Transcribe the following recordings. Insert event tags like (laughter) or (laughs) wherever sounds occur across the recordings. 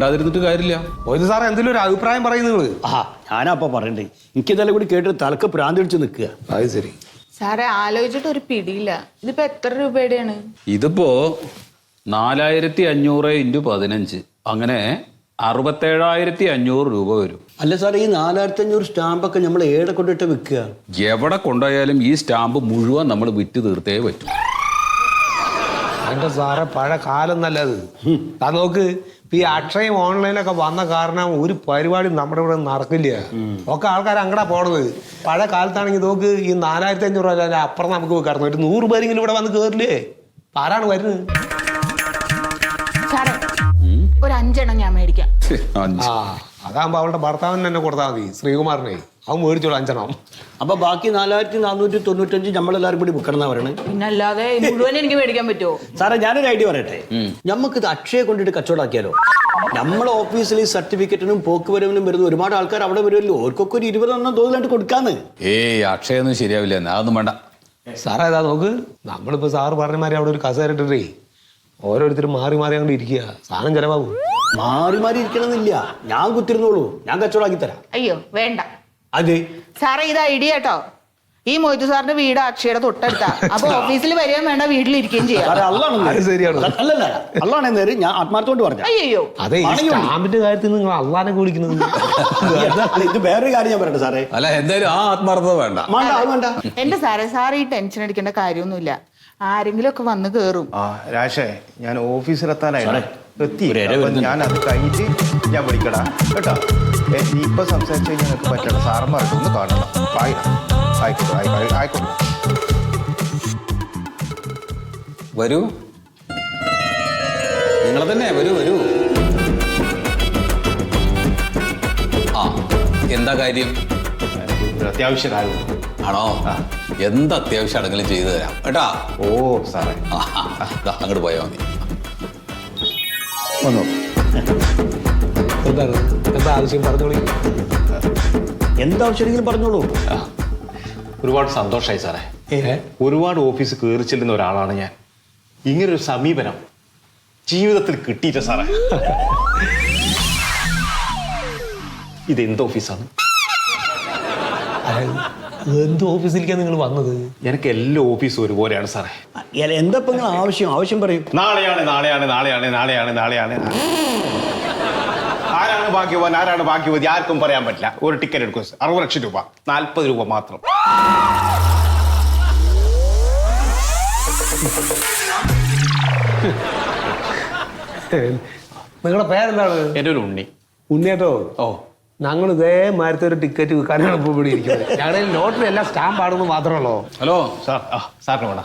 മിണ്ടാതിരുന്നിട്ട് കാര്യമില്ല. ഒരു സാറേ എന്തെങ്കിലും ഒരു അഭിപ്രായം പറയുന്നു നിങ്ങൾ ആ ഞാനാ അപ്പൊ പറയണ്ടേ. എനിക്കിതെല്ലാം കൂടി കേട്ട് തലക്ക് പ്രാന്തി പിടിച്ച് നിൽക്കുക. അത് ശരി. സാറേ ആലോചിച്ചിട്ട് ഒരു പിടിയില്ല. ഇതിപ്പോ എത്ര രൂപയുടെയാണ്? ഇതിപ്പോ നാലായിരത്തി അഞ്ഞൂറ് ഇന്റു പതിനഞ്ച്. അങ്ങനെ അറുപത്തേഴായിരത്തി അഞ്ഞൂറ് രൂപ വരും. അല്ല സാറേ ഈ നാലായിരത്തി അഞ്ഞൂറ് സ്റ്റാമ്പൊക്കെ നമ്മൾ ഏടെ കൊണ്ടിട്ട് വിൽക്കുക? എവിടെ കൊണ്ടുപോയാലും ഈ സ്റ്റാമ്പ് മുഴുവൻ നമ്മൾ വിറ്റ് തീർത്തേ പറ്റും. എന്റെ സാറേ പഴയ കാലം നല്ലത് താ നോക്ക് ഈ അക്ഷയം ഓൺലൈനൊക്കെ വന്ന കാരണം ഒരു പരിപാടി നമ്മുടെ ഇവിടെ നടക്കില്ല. ഒക്കെ ആൾക്കാർ അങ്ങടാ പോണത്. പഴയ കാലത്താണെങ്കിൽ നോക്ക് ഈ നാലായിരത്തി അഞ്ഞൂറ് രൂപ അല്ല അപ്പുറം നമുക്ക് വെക്കാറുണ്ട് ഒരു നൂറ് പേരെങ്കിലും ഇവിടെ വന്ന് കേറില്ലേ? ആരാണ് വരുന്നത്? ഒരു അഞ്ചെണ്ണം ഞാൻ മേടിക്കാം. അഞ്ച്. ആ അതാകുമ്പോ അവളുടെ ഭർത്താവിന് തന്നെ കൊടുത്താൽ മതി ശ്രീകുമാറിനെ. അവൻ മേടിച്ചോളൂ അഞ്ചെണ്ണം. അപ്പൊ ബാക്കി നാലായിരത്തി നാനൂറ്റി തൊണ്ണൂറ്റഞ്ച് നമ്മളെല്ലാവരും കൂടി ബുക്കണം പറയണേ. പിന്നെ അല്ലാതെ ഈ മുഴുവൻ എനിക്ക് മേടിക്കാൻ പറ്റുമോ? സാറേ ഞാനൊരു ഐഡിയ പറയട്ടെ? നമുക്ക് ഇത് അക്ഷയെ കൊണ്ടിട്ട് കച്ചവടാക്കിയാലോ നമ്മളെ ഓഫീസിൽ ഈ സർട്ടിഫിക്കറ്റിനും പോക്ക് വരവിനും വരുന്ന ഒരുപാട് ആൾക്കാർ അവിടെ വരുമല്ലോ. ഓർക്കൊക്കെ ഒരു ഇരുപതെണ്ണം തോതിലായിട്ട് കൊടുക്കാന്ന്. ഏയ് അക്ഷയൊന്നും ശരിയാവില്ല. എന്നാ അതൊന്നും വേണ്ട. സാറേ ഇതാ നോക്ക്. നമ്മളിപ്പോ സാറ് പറഞ്ഞ മാതിരി അവിടെ ഒരു കസേര ഇട്ടിട്ടേ ഓരോരുത്തരും മാറി മാറി അങ്ങോട്ട് ഇരിക്കുക. സാധനം ചെലവാകും. മാറി മാറി ഇരിക്കണമെന്നില്ല. ഞാൻ കുത്തിരുന്നോളൂ. ഞാൻ കച്ചവടാക്കി തരാം. അയ്യോ വേണ്ട. അതെ? സാറേ ഇത് ഐഡിയ കേട്ടോ. ഈ മൊയ്തു സാറിന്റെ വീട് അക്ഷയുടെ തൊട്ടടുത്ത. അപ്പൊ ഓഫീസിൽ വരികയും വേണ്ട വീട്ടിലിരിക്കുകയും ചെയ്യാം. സാറേ അള്ളാണ് അത് ശരിയാണ്. അല്ലല്ല അള്ളാണ് ഞാൻ പറഞ്ഞു അയ്യോ അതെ ഈ സ്റ്റാമ്പിന്റെ കാര്യത്തിൽ നിങ്ങൾ അള്ളാനെ വിളിക്കുന്നത് (laughs) ഇത് വേറൊരു കാര്യം ഞാൻ പറയട്ടെ സാറേ. അല്ല എന്തായാലും ആ ആത്മാർത്ഥത വേണ്ട. വേണ്ട അത് വേണ്ട. എന്റെ സാറേ സാർ ഈ ടെൻഷൻ അടിക്കേണ്ട കാര്യമൊന്നുമില്ല. ആരെങ്കിലും ഒക്കെ വന്ന് കേറും. ആ രാശേ ഞാൻ ഓഫീസിലെത്താനായി സാറേ, എത്തി. ഒരു ഇര അപ്പൊ വരുന്നുണ്ട്. ഞാൻ അത് കഴിഞ്ഞിട്ട് ഞാൻ വിളിക്കടാ. കേട്ടോ? ഇപ്പൊ സംസാരിച്ചു കഴിഞ്ഞാൽ നിങ്ങൾക്ക് പറ്റണം സാറന്മാർക്ക് ഒന്ന് കാണണം. ആയി ആയിക്കോട്ടെ ആയിക്കോട്ടെ ആയിക്കോട്ടെ. വരൂ. നിങ്ങൾ തന്നെ വരൂ വരൂ. ആ എന്താ കാര്യം? അത്യാവശ്യ കാര്യം ആണോ? എന്ത് അത്യാവശ്യം അടങ്ങലും ചെയ്തു തരാം. കേട്ടാ? ഓ സാറേ. അങ്ങോട്ട് പോയാൽ മതി. വന്നോ. എന്താണ്? എന്താ ആവശ്യം? പറഞ്ഞോളൂ. എന്താവശ്യമെങ്കിലും പറഞ്ഞോളൂ. ഒരുപാട് സന്തോഷമായി സാറേ. ഒരുപാട് ഓഫീസ് കയറി ചെല്ലുന്ന ഒരാളാണ് ഞാൻ. ഇങ്ങനൊരു സമീപനം ജീവിതത്തിൽ കിട്ടിയില്ല സാറേ. ഇതെന്ത് എന്ത് ഓഫീസാണ് എന്ത് ഓഫീസിലേക്കാണ് നിങ്ങൾ വന്നത്? എനിക്ക് എല്ലാ ഓഫീസും ഒരുപോലെയാണ് സാറേ. എന്താ ഇപ്പൊ നിങ്ങൾ ആവശ്യം? ആവശ്യം പറയും. നാളെയാണ് നാളെയാണ് നാളെയാണ് നാളെയാണ് നാളെയാണ്. ആരാണ് ഭാഗ്യവാൻ ആരാണ് ഭാഗ്യവതി? ആർക്കും പറയാൻ പറ്റില്ല. ഒരു ടിക്കറ്റ് എടുക്കും. അറുപത് ലക്ഷം രൂപ. നാൽപ്പത് രൂപ മാത്രം. നിങ്ങളുടെ പേരെന്താണ്? എന്റെ ഒരു ഉണ്ണി. ഉണ്ണിയേട്ടോ? ഓ. ഞങ്ങൾ ഇതേ മാരത്തെ ഒരു ടിക്കറ്റ് വിൽക്കാനാണ് ഇപ്പോൾ ഇവിടെ ഇരിക്കുന്നത്. ഞങ്ങളുടെ ലോട്ടറി എല്ലാം സ്റ്റാമ്പ് ആണെന്ന് മാത്രമല്ലോ ഹലോ. സാർ ആ സാറിന് വേണ്ട.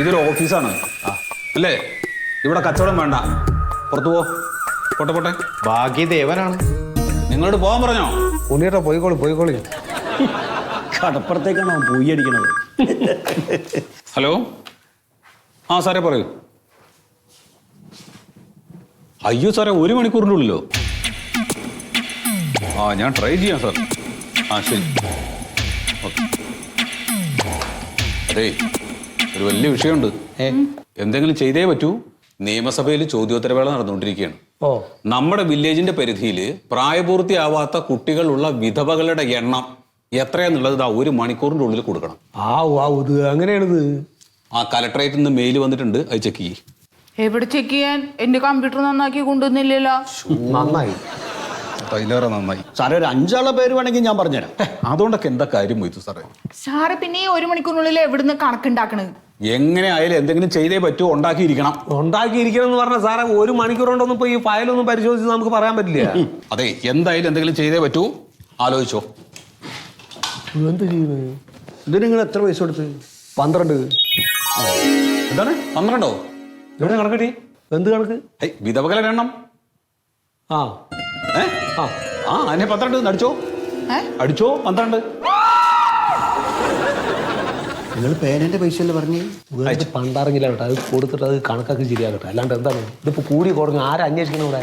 ഇതൊരു ഓഫീസാണ് അല്ലേ? ഇവിടെ കച്ചവടം വേണ്ട. പുറത്തു പോ. പോട്ടെ പോട്ടെ. ഭാഗ്യദേവനാണ്. നിങ്ങളോട് പോകാൻ പറഞ്ഞോ? ഉണ്ണിയേട്ടോ പോയിക്കോളി പോയിക്കോളി. കടപ്പുറത്തേക്കാണ് അവൻ പോയി അടിക്കണത്. ഹലോ? ആ സാറേ പറയൂ. അയ്യോ സാറേ ഒരു മണിക്കൂറിന്റെ ഉള്ളിലോ? ആ ഞാൻ ട്രൈ ചെയ്യാം സാർ. ആ ശരി. അതെ ഒരു വലിയ വിഷയമുണ്ട്. എന്തെങ്കിലും ചെയ്തേ പറ്റൂ? നിയമസഭയിൽ ചോദ്യോത്തരവേള നടന്നുകൊണ്ടിരിക്കുകയാണ്. നമ്മുടെ വില്ലേജിന്റെ പരിധിയിൽ പ്രായപൂർത്തിയാവാത്ത കുട്ടികളുള്ള വിധവകളുടെ എണ്ണം എത്രയാന്നുള്ളത് ആ ഒരു മണിക്കൂറിന്റെ ഉള്ളിൽ കൊടുക്കണം. ആ വാ ഇത് അങ്ങനെയാണിത്. ആ കലക്ടറേറ്റിൽ നിന്ന് മെയിൽ വന്നിട്ടുണ്ട് അത് ചെക്ക് ചെയ്യ്. എവിടെ ചെക്ക് ചെയ്യാൻ? എന്റെ കമ്പ്യൂട്ടർ നന്നാക്കി കൊണ്ടുവന്നില്ലല്ലോ. നന്നായി. അതിലേറെ നന്നായി. സാറേ ഒരു അഞ്ചാളെ പേര് വേണമെങ്കിൽ ഞാൻ പറഞ്ഞുതരാം. അതുകൊണ്ടൊക്കെ എന്താ കാര്യം പോയി സാറേ? സാറ് പിന്നെ ഈ ഒരു മണിക്കൂറിനുള്ളിൽ എവിടുന്ന് കണക്കുണ്ടാക്കണത്? എങ്ങനെ ആയാലും എന്തെങ്കിലും ചെയ്തേ പറ്റുമോ ഉണ്ടാക്കിയിരിക്കണം. ഉണ്ടാക്കിയിരിക്കണം എന്ന് പറഞ്ഞ സാറേ ഒരു മണിക്കൂർ കൊണ്ടൊന്നും ഇപ്പൊ ഈ ഫയലൊന്നും പരിശോധിച്ച് നമുക്ക് പറയാൻ പറ്റില്ല. അതെ എന്തായാലും എന്തെങ്കിലും ചെയ്തേ പറ്റൂ. ആലോചിച്ചോ. എന്ത് ചെയ്യുന്നത്? ഇതിന് നിങ്ങൾ എത്ര പൈസ കൊടുത്ത്? പന്ത്രണ്ട്. എന്താണ്? പന്ത്രണ്ടോ? എവിടെ കണക്കടി എന്ത് കണക്ക്? വിധവകല വിധവകളുടെ എണ്ണം. ആ. ഏ? ആ. ആ അതിനെ പന്ത്രണ്ട് അടിച്ചോ? അടിച്ചോ പന്ത്രണ്ട്. നിങ്ങൾ പേനന്റെ പൈസ അല്ലേ പറഞ്ഞു പണ്ടാറെങ്കിലും കേട്ടോ അത് കൊടുത്തിട്ട് അത് കണക്കാക്കി ശരിയാകട്ടെ അല്ലാണ്ട് എന്താണ്? ഇതിപ്പോ കൂടി കുറഞ്ഞു ആരെ അന്വേഷിക്കണം ഇവിടെ?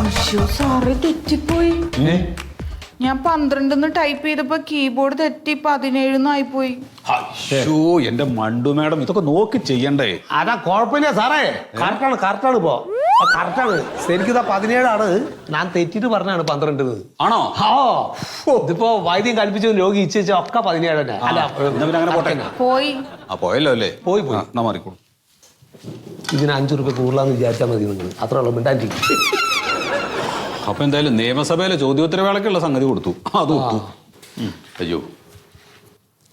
അയ്യോ സാറ് തെറ്റിപ്പോയി. ഞാൻ പന്ത്രണ്ടെന്ന് ടൈപ്പ് ചെയ്തപ്പോ കീബോർഡ് തെറ്റി പതിനേഴെന്ന് പോയി ഷോ എന്റെ മണ്ടു മാഡം ഇതൊക്കെ നോക്കി ചെയ്യണ്ടേ? അതാ കുഴപ്പമില്ല സാറേ. കറക്റ്റാണ് കറക്റ്റാണ് ഇപ്പോ. കറക്റ്റാണ്. ശരിക്കും പതിനേഴാണ്. ഞാൻ തെറ്റിട്ട് പറഞ്ഞാണ് പന്ത്രണ്ട് ആണോ? ഓ ഇതിപ്പോ വൈദ്യം കൽപ്പിച്ചു രോഗി ഇച്ഛിച്ച ഒക്കെ പതിനേഴ് തന്നെ അല്ല എന്നാ പിന്നെ അങ്ങനെ പോട്ടെ. പോയി. ആ പോയല്ലോ അല്ലേ? പോയി, പോയി. എന്നാ മാറിക്കോളൂ. ഇതിന് അഞ്ചു റുപ്യ കൂടുതലാന്ന് വിചാരിച്ചാൽ മതി നിങ്ങൾ. അത്ര ഉള്ളു മിണ്ടാറ്റി അപ്പൊ എന്തായാലും നിയമസഭയിലെ ചോദ്യോത്തരവേളക്കുള്ള സംഗതി കൊടുത്തു. അത് കൊടുത്തു അയ്യോ.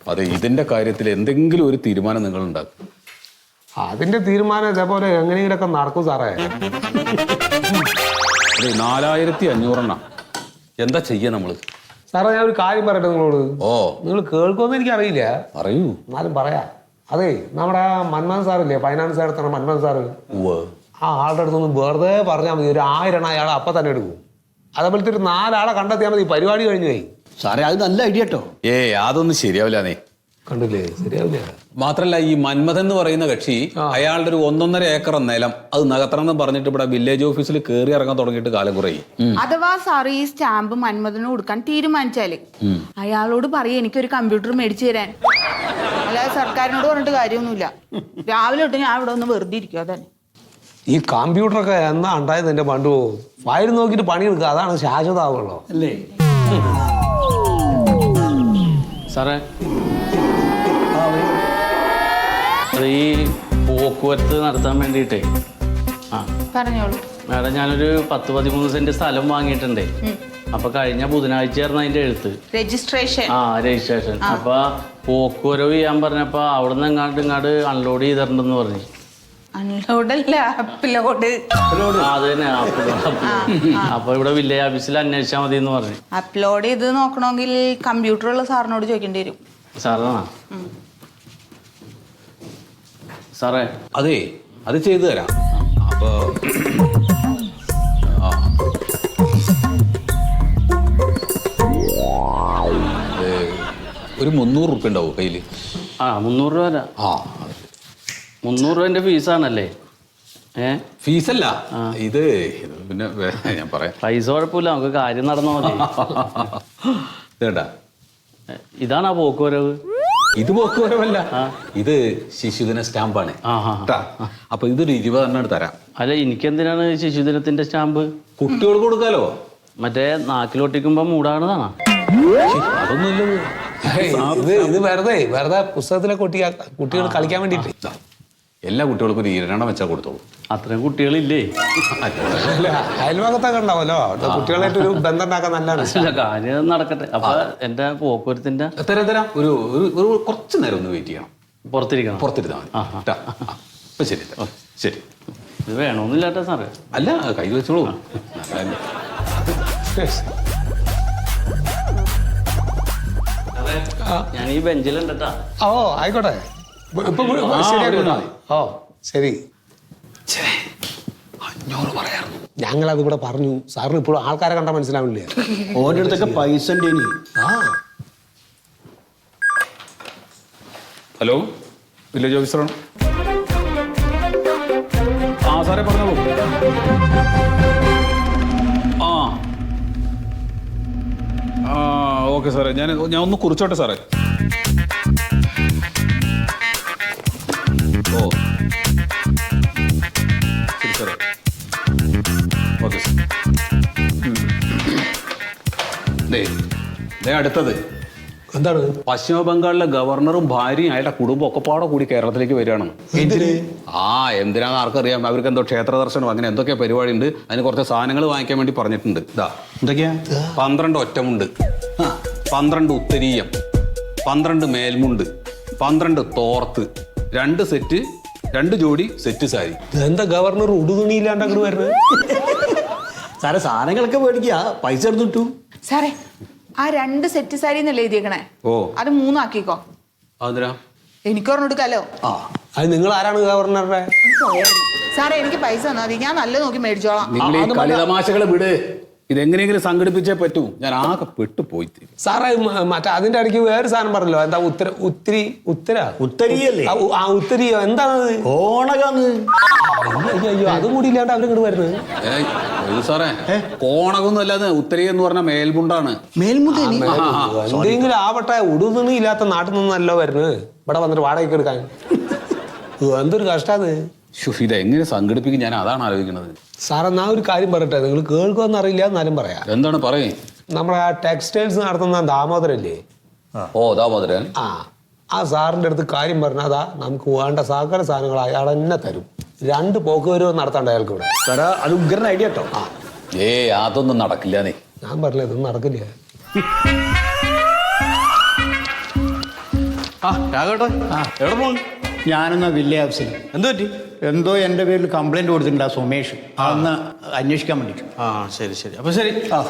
അതെ ഇതിന്റെ കാര്യത്തിൽ എന്തെങ്കിലും ഒരു തീരുമാനം നിങ്ങൾ ഉണ്ടാക്കും അതിന്റെ തീരുമാനം ഇതേപോലെ എങ്ങനെയെങ്കിലൊക്കെ നടക്കും സാറേ. നാലായിരത്തി അഞ്ഞൂറെണ്ണ എന്താ ചെയ്യാ നമ്മൾ? സാറേ ഞാൻ ഒരു കാര്യം പറയട്ടെ നിങ്ങളോട്? ഓ. നിങ്ങൾ കേൾക്കുമെന്ന് എനിക്കറിയില്ല. പറയൂ. എന്നാലും പറയാ. അതെ നമ്മുടെ മന്മോഹൻ സാറില്ലേ ഫൈനാൻസ് നടത്തുന്ന മന്മോഹൻ സാറ്? ഉവ്വ്. ആ ആളുടെ അടുത്തൊന്ന് വെറുതെ പറഞ്ഞാൽ മതി ഒരു ആയിരം എണ്ണം അയാൾ അപ്പം തന്നെ എടുക്കും. അതേപോലത്തെ ഒരു നാലാളെ കണ്ടെത്തിയാൽ മതി പരിപാടി കഴിഞ്ഞു പോയി. സാറേ അത് നല്ല ഐഡിയ കേട്ടോ. ഏ അതൊന്നും ശരിയാവില്ല നീ. കണ്ടില്ലേ? ശരിയാവില്ല. മാത്രല്ല ഈ മന്മഥൻ എന്ന് പറയുന്ന കക്ഷി അയാളുടെ ഒരു ഒന്നൊന്നര ഏക്കർ നിലം അത് നകത്തണം എന്ന് പറഞ്ഞിട്ട് ഇവിടെ വില്ലേജ് ഓഫീസിൽ കയറി ഇറങ്ങാൻ തുടങ്ങിയിട്ട് കാലം കുറേ. അഥവാ സാർ ഈ സ്റ്റാമ്പ് മന്മഥന് കൊടുക്കാൻ തീരുമാനിച്ചാൽ അയാളോട് പറയും എനിക്കൊരു കമ്പ്യൂട്ടർ മേടിച്ചു തരാൻ. അല്ലാതെ സർക്കാരിനോട് പറഞ്ഞിട്ട് കാര്യമൊന്നുമില്ല. രാവിലെ തൊട്ട് ഞാൻ ഇവിടെ ഒന്ന് വെറുതെ ഇരിക്കും അതന്നെ ഈ കമ്പ്യൂട്ടറൊക്കെ എന്നാ ഉണ്ടായത് എന്റെ പണ്ടു? ഫയൽ നോക്കിയിട്ട് പണിയെടുക്കുക അതാണ് ശാശ്വതമാവുള്ളൂ അല്ലേ? സാറേ. ഈ പോക്കുവരത്ത് നടത്താൻ വേണ്ടിയിട്ടേ. ആ. പറഞ്ഞോളൂ. മാഡം ഞാനൊരു പത്ത് പതിമൂന്ന് സെന്റ് സ്ഥലം വാങ്ങിയിട്ടുണ്ടേ. അപ്പൊ കഴിഞ്ഞ ബുധനാഴ്ച ആയിരുന്നു അതിന്റെ എഴുത്ത്. രജിസ്ട്രേഷൻ ആ രജിസ്ട്രേഷൻ അപ്പൊ പോക്കുവരവ് ചെയ്യാൻ പറഞ്ഞപ്പോ അവിടെ നിന്ന് എങ്ങാണ്ട് ഇങ്ങാണ്ട് അൺലോഡ് ചെയ്തിട്ടുണ്ടെന്ന് പറഞ്ഞു. അൺലോഡ് അല്ല അപ്ലോഡ്. അപ്പൊ ഇവിടെ വില്ലേജ് ഓഫീസിൽ അന്വേഷിച്ചാൽ മതി എന്ന് പറഞ്ഞു. അപ്ലോഡ് ചെയ്ത് നോക്കണമെങ്കിൽ കമ്പ്യൂട്ടർ ഉള്ള സാറിനോട് ചോദിക്കേണ്ടി വരും. സാറാണോ? സാറേ. അതെ അത് ചെയ്തു തരാം. അപ്പൊ ഒരു മുന്നൂറ് റുപ്യ ഉണ്ടാവും കയ്യിൽ? ആ മുന്നൂറ് രൂപ ആ മുന്നൂറ് രൂപന്റെ ഫീസാണല്ലേ ഫീസല്ല. ഇത് പിന്നെ വേ- ഞാൻ പറയാം. പൈസ കുഴപ്പമില്ല നമുക്ക് കാര്യം നടന്നാൽ മതി. ഇതേട്ടാ ആ ഇതാണാ പോക്കുവരവ്? ഇത് പോക്കുവരവല്ല. ഇത് ശിശുദിന സ്റ്റാമ്പാണ്. ആ ആ. അപ്പൊ ഇതൊരു ഇരുപതെണ്ണം തരാം അല്ല എനിക്കെന്തിനാണ് ശിശുദിനത്തിന്റെ സ്റ്റാമ്പ്? കുട്ടികൾക്ക് കൊടുക്കാലോ? മറ്റേ നാക്കിലൊട്ടിക്കുമ്പോ മൂടാണതാണോ? അതൊന്നുമില്ല ഇത് ഇത് വെറുതെ വെറുതെ പുസ്തകത്തിലെ ഒട്ടിയാ കുട്ടികൾ കളിക്കാൻ വേണ്ടിട്ട്. എല്ലാ കുട്ടികൾക്കും ഒരു ഇരണം വെച്ചാൽ കൊടുത്തോളൂ. അത്രയും കുട്ടികളില്ലേ? അല്ല അയൽഭാഗത്തൊക്കെ ഉണ്ടാവല്ലോ കുട്ടികളായിട്ട് ഒരു ബന്ധം ഉണ്ടാക്കാൻ നല്ലതാണ്. കാര്യം നടക്കട്ടെ. അപ്പൊ എന്റെ പോക്കുവരത്തിന്റെ തരാം തരാം ഒരു ഒരു ഒരു കുറച്ച് നേരം ഒന്ന് വെയിറ്റ് ചെയ്യണം. പുറത്തിരിക്കണം. പുറത്തിരുന്നാൽ മതി. അപ്പൊ ശരി ശരി. ഇത് വേണമെന്നില്ലാട്ടെ സാറേ. അല്ല കയ്യിൽ വെച്ചോളൂ. ഞാൻ ഈ ബെഞ്ചിലുണ്ടട്ടാ ഓ ആയിക്കോട്ടെ. ഓ ശരി. അഞ്ഞൂറ് പറയാറുണ്ട് ഞങ്ങൾ അത് ഇവിടെ പറഞ്ഞു. സാറിന് ഇപ്പോഴും ആൾക്കാരെ കണ്ടാൽ മനസ്സിലാവില്ലേ? ഓന്റെ അടുത്തൊക്കെ പൈസ ആ. ഹലോ? വില്ലേജ് ഓഫീസറാണ്? ആ സാറേ പറഞ്ഞോളൂ ആ. ആ ഓക്കെ സാറേ. ഞാൻ ഞാൻ ഒന്ന് കുറിച്ചോട്ടെ സാറേ. ഓ ശരി സാറേ ഓക്കെ സാർ അടുത്തത്. എന്താണ്? പശ്ചിമ ബംഗാളിലെ ഗവർണറും ഭാര്യയും അയാളുടെ കുടുംബം ഒക്കെ പാടെ കൂടി കേരളത്തിലേക്ക് വരികയാണ്. ആ എന്തിനാന്ന് ആർക്കറിയാം. അവർക്ക് എന്തോ ക്ഷേത്ര ദർശനം അങ്ങനെ എന്തൊക്കെ പരിപാടി ഉണ്ട് അതിന് കുറച്ച് സാധനങ്ങൾ വാങ്ങിക്കാൻ വേണ്ടി പറഞ്ഞിട്ടുണ്ട്. ഇതാ. എന്തൊക്കെയാ? പന്ത്രണ്ട് ഒറ്റമുണ്ട്. പന്ത്രണ്ട് ഉത്തരീയം. പന്ത്രണ്ട് മേൽമുണ്ട്. പന്ത്രണ്ട് തോർത്ത്. രണ്ട് സെറ്റ് രണ്ട് ജോഡി സെറ്റ് സാരി. എന്താ ഗവർണർ ഉടുതുണിയില്ലാണ്ട് അങ്ങോട്ട് വരുന്നത്? സാറേ സാധനങ്ങളൊക്കെ മേടിക്കുക പൈസ എടുത്തിട്ടു സാറേ ആ രണ്ട് സെറ്റ് സാരി എന്നല്ലേ എഴുതിയേക്കണേ? ഓ. അത് മൂന്നാക്കിക്കോ. അതിനാ എനിക്ക് പറഞ്ഞെടുക്കാലോ ആ അത് നിങ്ങൾ ആരാണ് ഗവർണറുടെ സാറേ എനിക്ക് പൈസ തന്നാ മതി. ഞാൻ നല്ല നോക്കി മേടിച്ചോളാം. നിങ്ങൾ ഈ വിട്. ഇതെങ്ങനെയെങ്കിലും സംഘടിപ്പിച്ചേ പറ്റൂ. ഞാൻ ആകെ പെട്ടു പോയി തീരും. സാറേ മറ്റേ അതിന്റെ ഇടയ്ക്ക് വേറെ സാധനം പറഞ്ഞല്ലോ. എന്താ ഉത്തര ഉത്തിരി ഉത്തര? ഉത്തരിയല്ലേ? ആ, ഉത്തരിയോ? എന്താണത്? കോണകന്ന്. അയ്യോ അയ്യോ അതും കൂടി ഇല്ലാണ്ട് അവരിങ്ങോട്ട് വരുന്നത്. ഏയ് ഇത് സാറേ കോണകൊന്നും അല്ലാതെ ഉത്തരി എന്ന് പറഞ്ഞ മേൽമുണ്ടാണ്. മേൽമുട്ട എന്തെങ്കിലും ആവട്ടെ ഉടുതുണി ഇല്ലാത്ത നാട്ടിൽ നിന്നല്ലോ വരുന്നത്. ഇവിടെ വന്നിട്ട് വാടകയ്ക്ക് എടുക്കാൻ. ഓ, എന്തൊരു കഷ്ടാത് എങ്ങനെ ഇതെങ്ങനെ സംഘടിപ്പിക്കും? ഞാൻ അതാണ് ആലോചിക്കുന്നത്. സാറേ ഞാൻ ഒരു കാര്യം പറയട്ടെ. നിങ്ങൾ കേൾക്കുമെന്ന് അറിയില്ല എന്നാലും പറയാം. എന്താണ്? പറയേ. നമ്മുടെ ആ ടെക്സ്റ്റൈൽസ് നടത്തുന്ന ദാമോദരല്ലേ? ഓ ദാമോദരൻ. ആ ആ സാറിന്റെ അടുത്ത് കാര്യം പറഞ്ഞാൽ അതാ നമുക്ക് വേണ്ട സകല സാധനങ്ങൾ അയാൾ തന്നെ തരും. രണ്ട് പോക്ക് വരവ് നടത്തണ്ട അയാൾക്ക് ഇവിടെ സാറാ അത് ഉഗ്രൻ ഐഡിയ കേട്ടോ. ആ. ഏ അതൊന്നും നടക്കില്ല നീ. ഞാൻ പറഞ്ഞില്ല ഇതൊന്നും നടക്കില്ല. ആ രാഘവട്ടോ. എവിടെ ഞാനൊന്ന് വില്ലേജ് ഓഫീസിൽ എന്ത് പറ്റി എന്തോ എന്റെ പേരിൽ കംപ്ലൈന്റ് കൊടുത്തിട്ടുണ്ട് ആ സുമേഷ്. അന്ന് അന്വേഷിക്കാൻ വേണ്ടിയിട്ട് ആ ശരി ശരി. അപ്പൊ ശരി. ആ.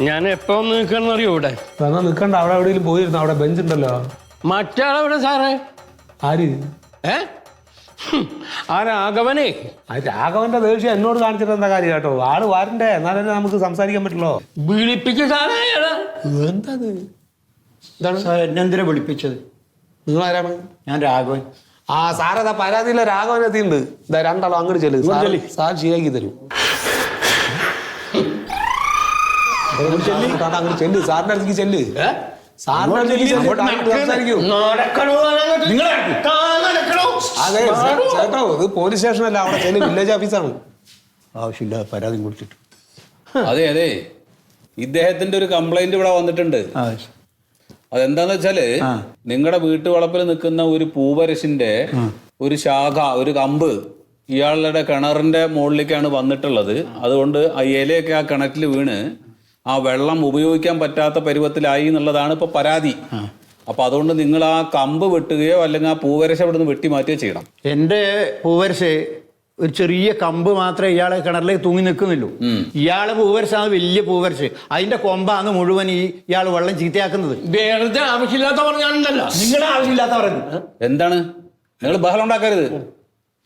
ഞാൻ എപ്പോ ഒന്ന് നിൽക്കണം അറിയോ ഇവിടെ? എന്നാ നിൽക്കണ്ട അവിടെ എവിടെയെങ്കിലും പോയിരുന്നു? അവിടെ ബെഞ്ച് ഉണ്ടല്ലോ. മറ്റാളവിടെ സാറേ? ആര്? ഏ? ഹും, ആ രാഘവനെ. ആ രാഘവന്റെ ദേഷ്യം എന്നോട് കാണിച്ചിട്ട് എന്താ കാര്യം കേട്ടോ? ആൾ വരണ്ടേ? എന്നാലേ നമുക്ക് സംസാരിക്കാൻ പറ്റുള്ളോ. വിളിപ്പിച്ച സാറേ അയാളെ. എന്താ എന്താണ് സാർ എന്നെന്തിനാ വിളിപ്പിച്ചത്? നിങ്ങൾ ആരാണ് ഞാൻ രാഘവൻ. ആ സാറതാ പരാതിയില്ല രാഘവൻ എത്തിയിട്ടുണ്ട് ഇതാ രണ്ടാളും അങ്ങോട്ട് ചെല്ലു. സാർ സാർ ശരിയാക്കി തരും. അങ്ങോട്ട് ചെല്ല്. സാറിന്റെ അടുത്തേക്ക് ചെല്ല്. സാറിന്റെ അടുത്തേക്ക് ചെല്ല്. അങ്ങോട്ട് സംസാരിക്കൂ? അതെ ചേട്ടോ ഇത് പോലീസ് സ്റ്റേഷനല്ല. അവിടെ ചെല്ല്. വില്ലേജ് ഓഫീസാണ്. ആവശ്യമില്ല പരാതി കൊടുത്തിട്ട്. അതെ അതെ. ഇദ്ദേഹത്തിന്റെ ഒരു കംപ്ലൈന്റ് ഇവിടെ വന്നിട്ടുണ്ട്. അതെന്താന്ന് വെച്ചാൽ നിങ്ങളുടെ വീട്ടുവളപ്പിൽ നിൽക്കുന്ന ഒരു പൂവരശിന്റെ ഒരു ശാഖ ഒരു കമ്പ് ഇയാളുടെ കിണറിന്റെ മുകളിലേക്കാണ് വന്നിട്ടുള്ളത്. അതുകൊണ്ട് ആ ഇലയൊക്കെ ആ കിണറ്റിൽ വീണ് ആ വെള്ളം ഉപയോഗിക്കാൻ പറ്റാത്ത പരുവത്തിലായി എന്നുള്ളതാണ് ഇപ്പൊ പരാതി. അപ്പൊ അതുകൊണ്ട് നിങ്ങൾ ആ കമ്പ് വെട്ടുകയോ അല്ലെങ്കിൽ ആ പൂവരശ അവിടെ നിന്ന് വെട്ടി മാറ്റുകയോ ചെയ്യണം. എന്റെ പൂവരശ ഒരു ചെറിയ കമ്പ് മാത്രമേ ഇയാളെ കിണറിലേക്ക് തൂങ്ങി നിൽക്കുന്നുള്ളൂ. ഇയാളെ പൂവരശാണ് വലിയ പൂവരശ്. അതിന്റെ കൊമ്പാണ് മുഴുവൻ ഈ ഇയാൾ വെള്ളം ചീത്തയാക്കുന്നത്. വേറെ ആവശ്യമില്ലാത്ത പറഞ്ഞാലുണ്ടല്ലോ നിങ്ങളുടെ ആവശ്യമില്ലാത്ത പറയുന്നത് എന്താണ്? നിങ്ങൾ ബഹളം ഉണ്ടാക്കരുത്.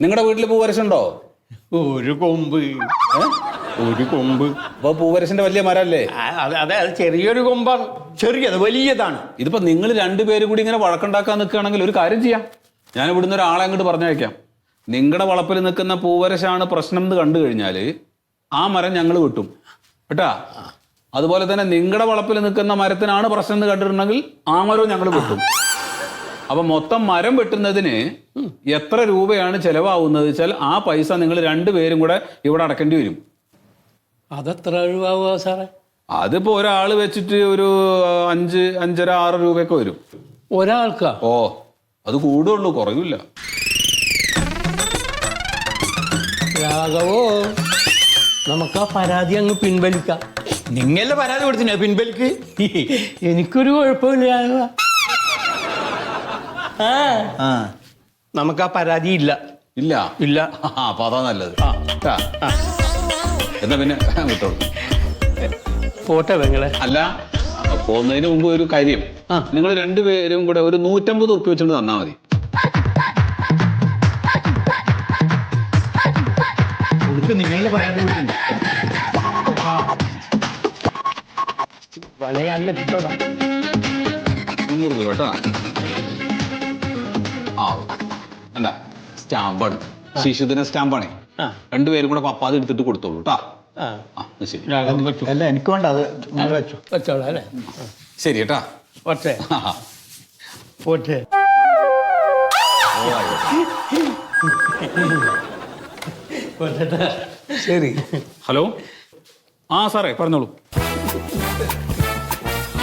നിങ്ങളുടെ വീട്ടിൽ പൂവരശുണ്ടോ ഒരു കൊമ്പ്. ഒരു കൊമ്പ്. അപ്പൊ പൂവരശന്റെ വലിയ മരല്ലേ? അതെ അതെ അത് ചെറിയൊരു കൊമ്പാണ്. ചെറിയത് വലിയതാണ്. ഇതിപ്പോ നിങ്ങൾ രണ്ടുപേരും കൂടി ഇങ്ങനെ വഴക്കുണ്ടാക്കാൻ നിൽക്കുകയാണെങ്കിൽ ഒരു കാര്യം ചെയ്യാം. ഞാൻ ഇവിടുന്ന് ഒരാളെ അങ്ങോട്ട് പറഞ്ഞയക്കാം. നിങ്ങളുടെ വളപ്പിൽ നിൽക്കുന്ന പൂവരശാണ് പ്രശ്നം എന്ന് കണ്ടു കഴിഞ്ഞാൽ ആ മരം ഞങ്ങൾ വെട്ടും. കേട്ടാ? അതുപോലെ തന്നെ നിങ്ങളുടെ വളപ്പിൽ നിൽക്കുന്ന മരത്തിനാണ് പ്രശ്നം എന്ന് കണ്ടിട്ടുണ്ടെങ്കിൽ ആ മരവും ഞങ്ങൾ വെട്ടും. അപ്പൊ മൊത്തം മരം വെട്ടുന്നതിന് എത്ര രൂപയാണ് ചെലവാകുന്നത് വെച്ചാൽ ആ പൈസ നിങ്ങൾ രണ്ടുപേരും കൂടെ ഇവിടെ അടക്കേണ്ടി വരും. അതെത്ര ഒഴിവാവുക സാറേ? അതിപ്പോ ഒരാൾ വെച്ചിട്ട് ഒരു അഞ്ച് അഞ്ചര ആറ് രൂപയൊക്കെ വരും. ഒരാൾക്കാ? ഓ അത് കൂടുള്ളൂ കുറയൂല രാഘവോ നമുക്ക് ആ പരാതി അങ്ങ് പിൻവലിക്കാം. നിങ്ങളുടെ പരാതി കൊടുത്തിനാ? പിൻവലിക്ക്. എനിക്കൊരു കുഴപ്പമില്ല രാഘവ. ആ ആ. നമുക്ക് ആ പരാതി ഇല്ല. ഇല്ല. ഇല്ല. ആ, അപ്പൊ അതാ നല്ലത്. ട്ടാ. എന്നാ പിന്നെ വിട്ടോളൂ പോട്ടെ പെങ്ങളെ. അല്ല പോകുന്നതിന് മുമ്പ് ഒരു കാര്യം. ആ. നിങ്ങൾ രണ്ടുപേരും കൂടെ ഒരു നൂറ്റമ്പത് ഉറുപ്പ് വെച്ചിട്ട് തന്നാ മതി. നിങ്ങളുടെ മുന്നൂറ് രൂപ കേട്ടോ. ആ എന്താ സ്റ്റാമ്പാണ്. ശിശുദിന സ്റ്റാമ്പാണേ. രണ്ടുപേരും കൂടെ പപ്പാത് എടുത്തിട്ട് കൊടുത്തോളൂ കേട്ടോ ശരി. അല്ല എനിക്ക് വേണ്ട അത് നിങ്ങൾ വെച്ചു. വെച്ചോളാം അല്ലേ? ശരി കേട്ടാ പോട്ടെ. പോട്ടെ. പോട്ടെ ശരി. ഹലോ? ആ സാറേ പറഞ്ഞോളൂ.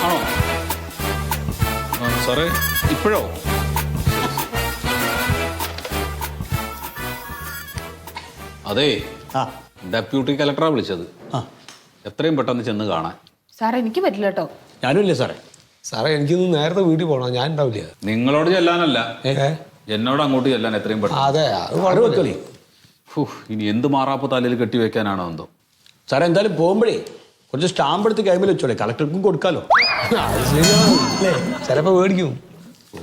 ആണോ? ആ, സാറേ ഇപ്പോഴോ? അതെ. ആ. ഡെപ്യൂട്ടി കലക്ടറാ വിളിച്ചത്. ആ. എത്രയും പെട്ടെന്ന് ചെന്ന് കാണാൻ. സാറേ എനിക്ക് പറ്റില്ല കേട്ടോ. ഞാനും ഇല്ലേ സാറേ? സാറേ എനിക്കിന്ന് നേരത്തെ വീട്ടിൽ പോകണം. ഞാൻ ഉണ്ടാവില്ല. നിങ്ങളോട് ചെല്ലാനല്ല. ഏ? എന്നോട് അങ്ങോട്ട് ചെല്ലാൻ എത്രയും പെട്ടെന്ന്. അതെ അത് അവിടെ കുഴപ്പമില്ല. വെക്കളി ഇനി എന്ത് മാറാപ്പ് തലയിൽ കെട്ടി വെക്കാനാണോ എന്തോ. സാറേ എന്തായാലും പോകുമ്പോഴേ കുറച്ച് സ്റ്റാമ്പ് എടുത്ത് കൈമിൽ വെച്ചോളേ. കളക്ടർക്കും കൊടുക്കാലോ. അത് ശരിയാണ്. അല്ലേ? ചിലപ്പോ മേടിക്കും.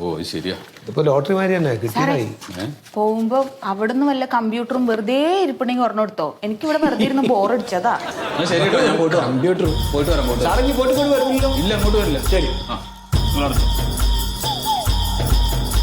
ഓ ഇത് ശരിയാ. ഇതിപ്പോ ലോട്ടറി മാതിരി തന്നെ കിട്ടിയായി? പോകുമ്പോ അവിടുന്ന് വല്ല കമ്പ്യൂട്ടറും വെറുതെ ഇരിപ്പണെങ്കിൽ ഒരെണ്ണം എനിക്ക് ഇവിടെ വെറുതെ ഇരുന്ന് ബോറടിച്ചതാ. എന്നാ ശരി കേട്ടോ ഞാൻ പോയിട്ട് വരാം. കമ്പ്യൂട്ടർ. പോയിട്ട് വരാം പോയിട്ട് വരാം. സാറേ പോയിട്ട് കൊണ്ട് വരുന്നില്ലോ ഇല്ല അങ്ങോട്ട് വരില്ല. ശരി. ആ നിങ്ങളടച്ചു